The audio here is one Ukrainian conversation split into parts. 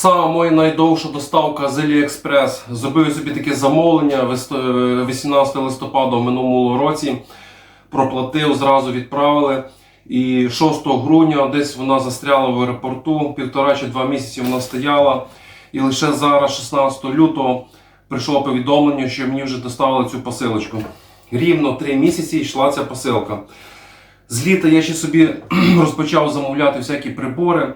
Сама моя найдовша доставка з AliExpress. Зробив собі таке замовлення е, 18 листопада в минулому році. Проплатив, зразу відправили. І 6 грудня десь вона застряла в аеропорту. Півтора чи два місяці вона стояла. І лише зараз, 16 лютого, прийшло повідомлення, що мені вже доставили цю посилочку. Рівно 3 місяці йшла ця посилка. З літа я ще собі розпочав замовляти всякі прибори.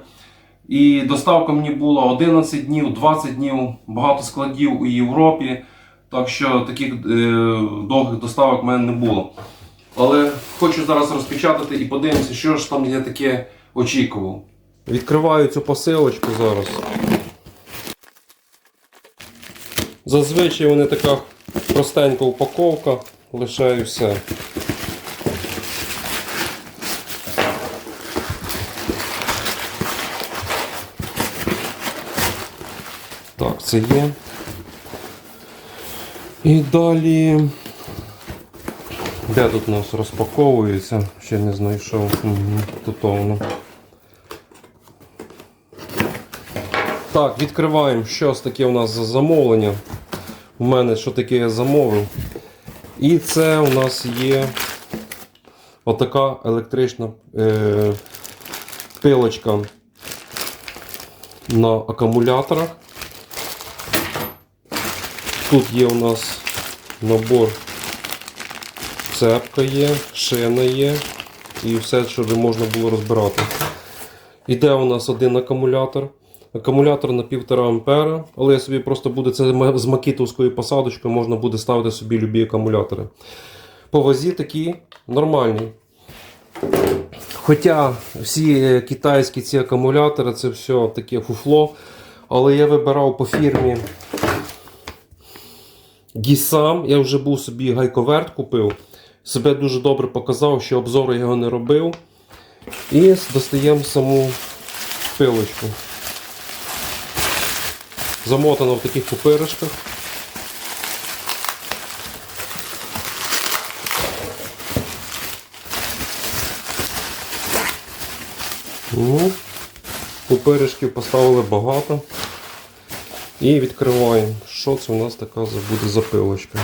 І доставка мені була 11 днів, 20 днів, багато складів у Європі. Так що таких е, довгих доставок в мене не було. Але хочу зараз розпечатати і подивимося, що ж там я таке очікував. Відкриваю цю посилочку зараз. Зазвичай вони така простенька упаковка, лише і все. Так, це є. І далі. Де тут у нас розпаковується? Ще не знайшов. Угу, тут воно. Так, відкриваємо, що таке у нас за замовлення. У мене що таке я замовив. І це у нас є отака електрична е, пилочка на акумуляторах. Тут є у нас набор цепка є, шина є і все, щоб можна було розбирати. Іде у нас один акумулятор. Акумулятор на 1,5 ампера, але я собі просто буде це з макітовською посадочкою, можна буде ставити собі любі акумулятори. По вазі такі нормальні. Хоча всі е, китайські ці акумулятори це все таке фуфло. Але я вибирав по фірмі Гісам. Я вже був собі гайковерт купив. Себе дуже добре показав, що обзору його не робив. І достаємо саму пилочку. Замотана в таких пупиришках. Ну, пупиришків поставили багато. І відкриваємо, що це у нас така буде за пилочка.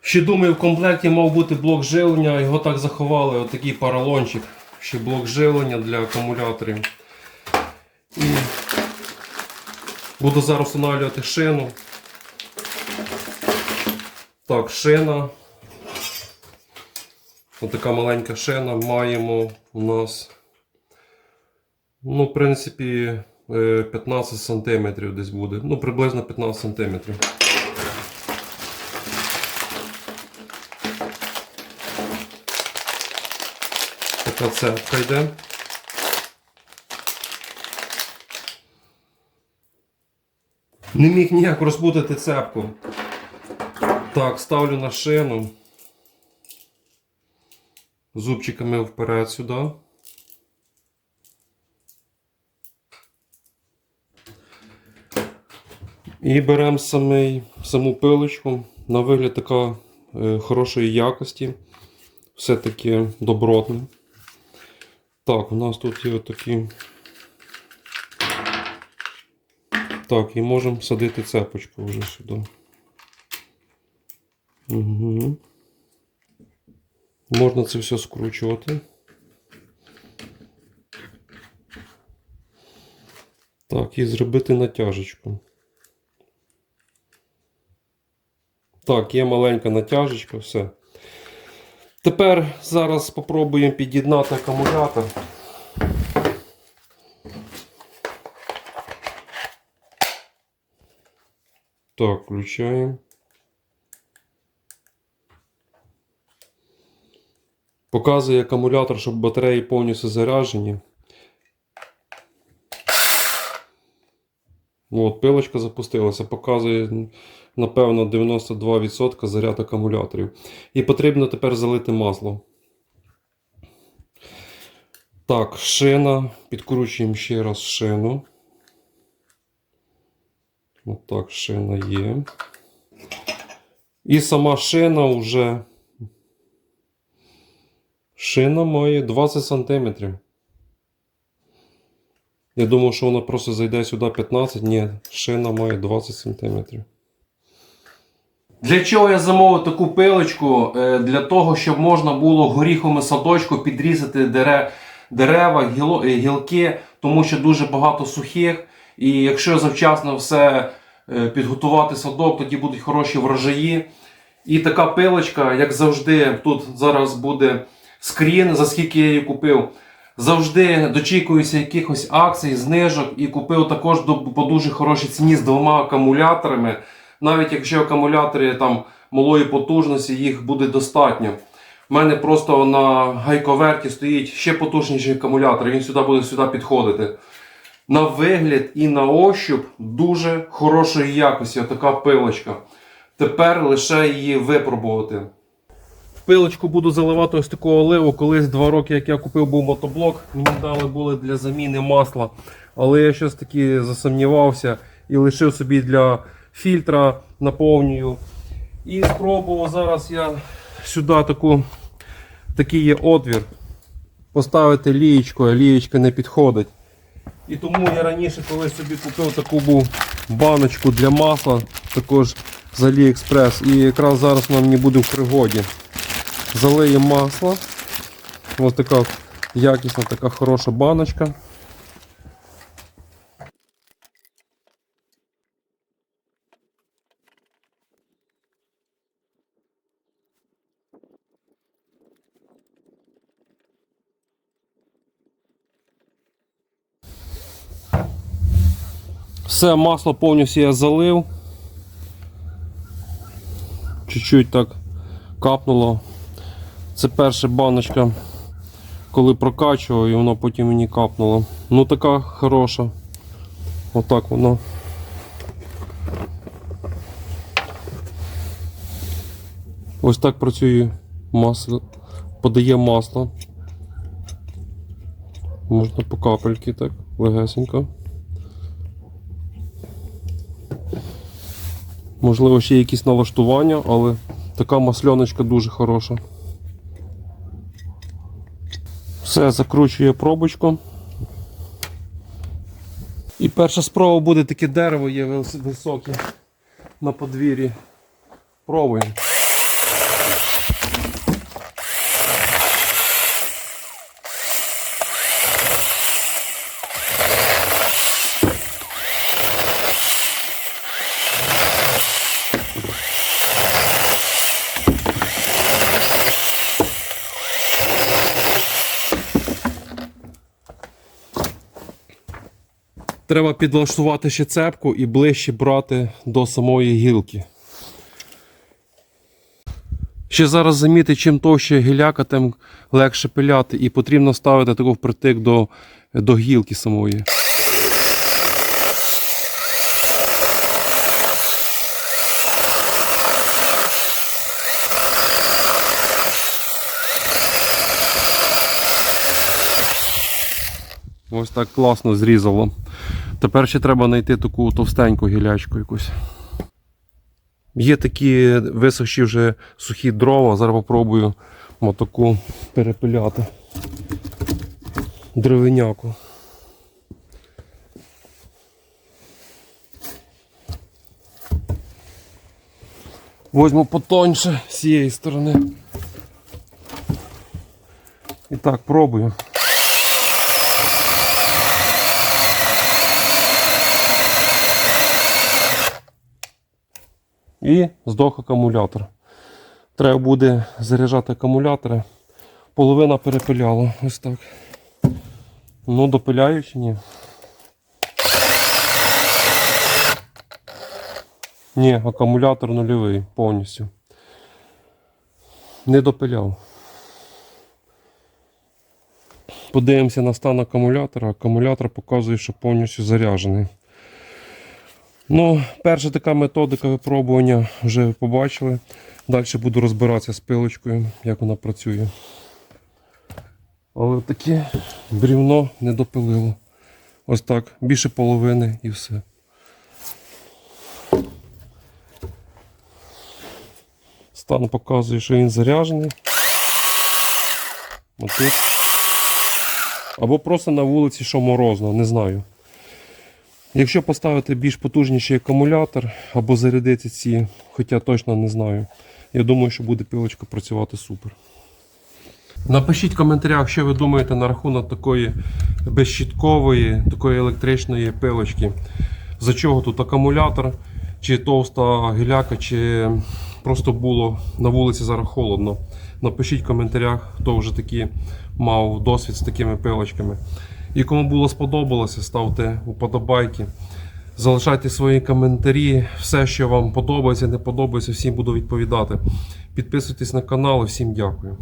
Ще думаю, в комплекті мав бути блок живлення, його так заховали, отакий поролончик. Ще блок живлення для акумуляторів. І буду зараз встановлювати шину. Так, шина. Отака маленька шина. Маємо у нас, ну, в принципі, 15 см десь буде. Ну, приблизно 15 см. Така цепка йде. Не міг ніяк розбудити цепку. Так, ставлю на шину. Зубчиками вперед сюди. І беремо самий, саму пилочку. На вигляд така е, хорошої якості. Все-таки добротне. Так, у нас тут є такі. Так, і можемо садити цепочку вже сюди. Угу. Можна це все скручувати. Так, і зробити натяжечку. Так, є маленька натяжечка, все. Тепер зараз спробуємо під'єднати акумулятор. Так, включаємо. Показує акумулятор, щоб батареї повністю заряджені. От, пилочка запустилася, показує, напевно, 92% заряд акумуляторів. І потрібно тепер залити масло. Так, шина. Підкручуємо ще раз шину. От так, шина є. І сама шина вже. Шина має 20 см. Я думав, що вона просто зайде сюди 15, ні, шина має 20 см. Для чого я замовив таку пилочку? Е, Для того, щоб можна було горіховим садочку підрізати дерева, е, гілки, тому що дуже багато сухих. І якщо завчасно все е, підготувати садок, тоді будуть хороші врожаї. І така пилочка, як завжди, тут зараз буде скрін, за скільки я її купив. Завжди дочікуюся якихось акцій, знижок і купив також по дуже хорошій ціні з двома акумуляторами. Навіть якщо акумулятори там малої потужності, їх буде достатньо. У мене просто на гайковерті стоїть ще потужніший акумулятор, він сюди буде сюди підходити. На вигляд і на ощуп дуже хорошої якості, така пилочка. Тепер лише її випробувати. Пилочку буду заливати ось такого оливу. Колись два роки, як я купив був мотоблок, мені дали були для заміни масла. Але я щось таки засумнівався і лишив собі для фільтра, наповнюю. І спробував зараз я сюди таку, такий є отвір. Поставити лієчку, а лієчка не підходить. І тому я раніше, коли собі купив таку був баночку для масла, також з AliExpress. І якраз зараз вона мені буде в пригоді. Залиє масло. Ось така якісна, така хороша баночка. Все, масло повністю я залив. Чуть-чуть так капнуло. Це перша баночка, коли прокачував, і воно потім мені капнуло. Ну така хороша. Отак воно. Ось так працює масло, подає масло. Можна по капельки так, легесенько. Можливо, ще якісь налаштування, але така масльоночка дуже хороша. Все, закручує пробочку. І перша спроба буде таке дерево є високе на подвір'ї. Пробуємо. Треба підлаштувати ще цепку і ближче брати до самої гілки. Ще зараз заміти, чим товще гіляка, тим легше пиляти, і потрібно ставити таку впритик до, до гілки самої. Ось так класно зрізало. Тепер ще треба знайти таку товстеньку гілячку якусь. Є такі висохші вже сухі дрова. Зараз попробую мотоку перепиляти. Дровиняку. Возьму потоньше з цієї сторони. І так, пробую. І здох акумулятор. Треба буде заряджати акумулятори. Половина перепиляла. Ось так. Ну, допиляю ні? Ні, акумулятор нульовий повністю. Не допиляв. Подивимося на стан акумулятора. Акумулятор показує, що повністю заряджений. Ну, перша така методика випробування вже побачили. Далі буду розбиратися з пилочкою, як вона працює. Але таке брівно не допилило. Ось так, більше половини і все. Стан показує, що він заряджений. Отут. Або просто на вулиці, що морозно, не знаю. Якщо поставити більш потужніший акумулятор або зарядити ці, хоча точно не знаю, я думаю, що буде пилочка працювати супер. Напишіть в коментарях, що ви думаєте на рахунок такої безщіткової, такої електричної пилочки. За чого тут акумулятор, чи товста гіляка, чи просто було на вулиці зараз холодно. Напишіть в коментарях, хто вже такі мав досвід з такими пилочками. І кому було сподобалося, ставте уподобайки. Залишайте свої коментарі, все, що вам подобається, не подобається, всім буду відповідати. Підписуйтесь на канал і всім дякую.